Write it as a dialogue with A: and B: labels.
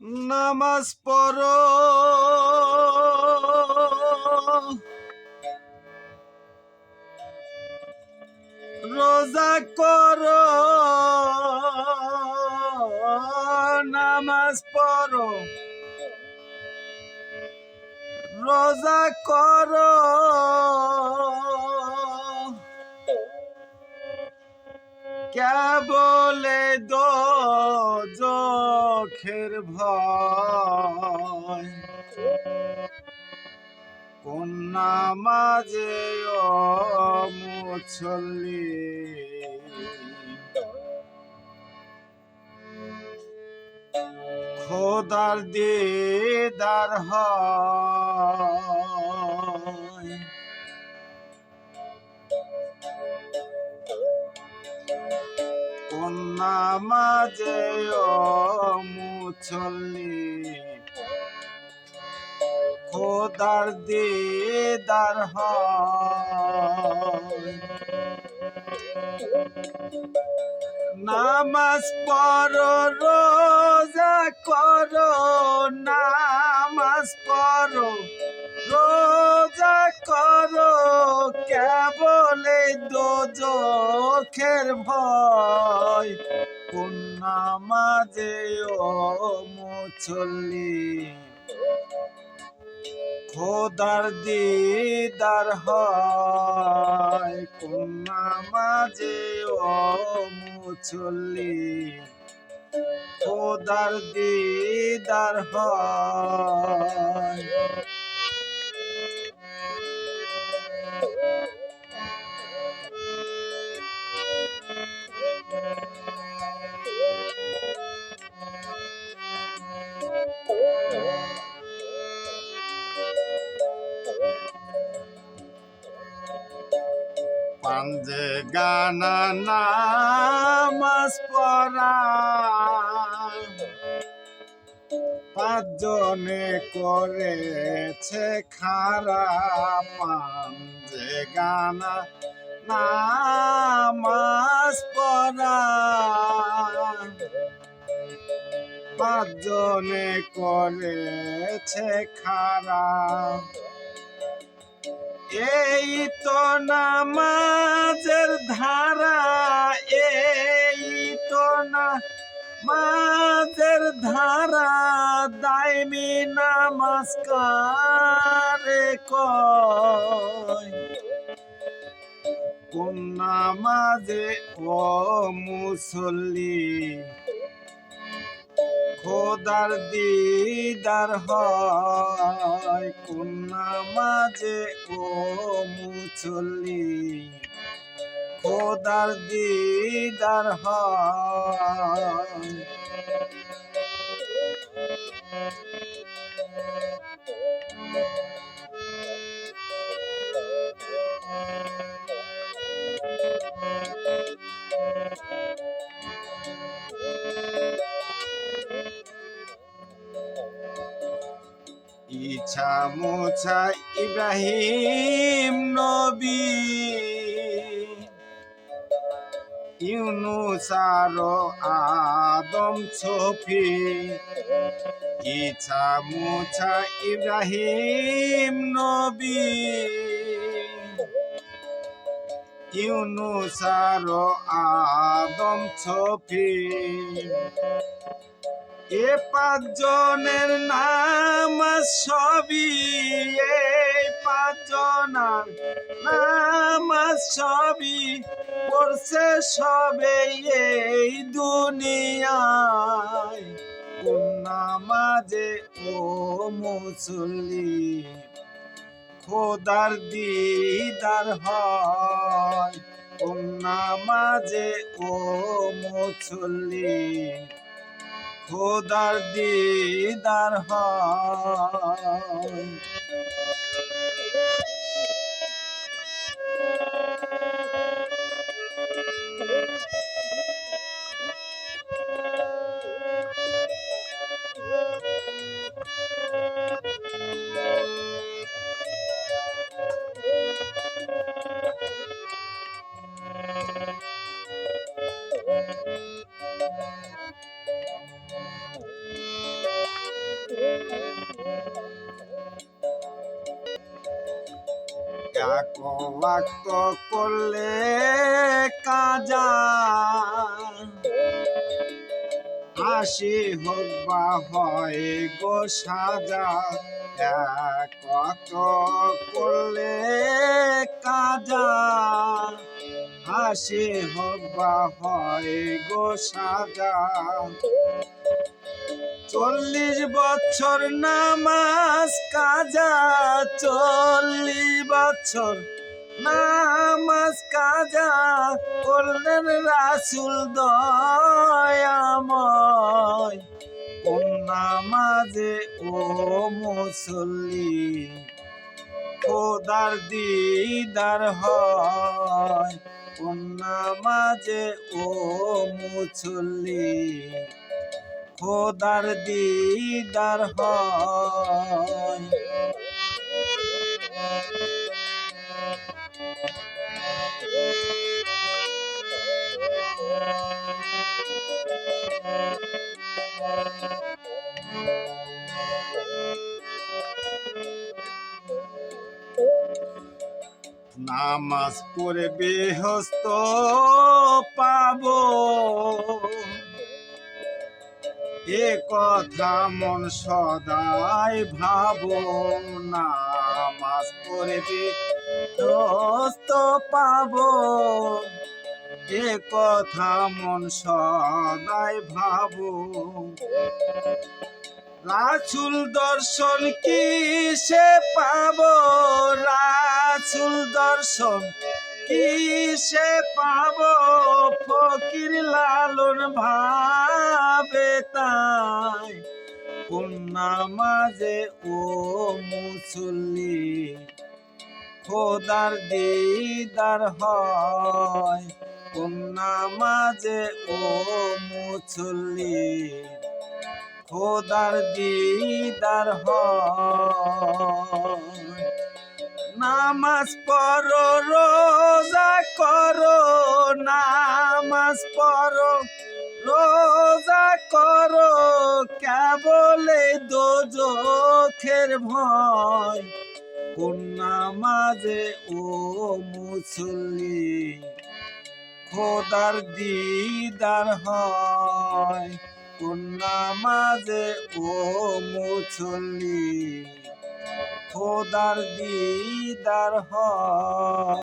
A: নামাজ পড়ো। রোজা করো। নামাজ পড়ো। রোজা করো। কেবলে দো চোখের ভয়? কোন নামাজে ও মুছল্লি খোদার দিদার হয়। নামাজে ও মুছল্লি খোদার দিদার নামাজ পড়ো, রোজা করো, নামাজ পড়ো, রোজা করো, কেবলে দোজখের ভয়। কোন নামাজে ও খোদার দিদার হয় কোন নামাজে ও মুছল্লি খোদার দিদার হয়। পাঞ্জে গানা নামাজ পড়া পাঁচজনে করেছে খারাপ পাঞ্জে গানা নামাজ পড়া পাঁচজনে করেছে খারাপ এই তো নামাজের ধারা, এই তো না মাঝের ধারা, দাইমি নামাজ কারে কয়? কোন নামাজে ও মুসল্লি খোদার দিদার হয় কোন নামাজে ও মুছল্লি খোদার দিদার হয়। ইছা মোছা ইব্রাহিম নবী। ইউনুসার আদম ছফি। ইছা মোছা ইব্রাহিম নবী। ইউনুসার আদম ছফি এ পাঁচজনের নাম সবই এই পাঁচজনের নাম সবই পড়ছে সবে এই দুনিয়ায়। কোন নামাজে ও মুসল্লি। খোদার দিদার হয়। কোন নামাজে ও মুসল্লি খোদার দিদার হয়। এক ওয়াক্ত করলে কাজা। হাসি হোক বা হয় গো সাজা কত করলে কাজা। হাসি হোক বা হয় গো সাজা। চল্লিশ বছর নামাজ কাজা, চল্লিশ বছর নামাজ কাজা করলেন রাসুল দয়াময়। কোন নামাজে ও মুসল্লি খোদার দিদার হয়। কোন নামাজে ও মুসল্লি খোদার দিদার হয়। নামাজ পড়ে বেহস্ত পাবো। এ কথা মন সদাই ভাবো পড়বে দোস্ত পাবো। এ কথা মন সদাই ভাবো। রাসুল দর্শন কি সে পাবো? রাসুল দর্শন কি সে পাবো? ফকির লালন ভাবে তাই। কোন নামাজে ও মুসল্লি, খোদার দিদার হয়। কোন নামাজে ও মুসল্লি, খোদার দিদার হয়। নামাজ পড়ো, রোজা করো, নামাজ পড়ো, রোজা করো, কেবলে দোজখের ভয়। কোন নামাজে ও মুসল্লি খোদার দিদার হয়। কোন নামাজে ও মুসল্লি খোদার দিদার হয়।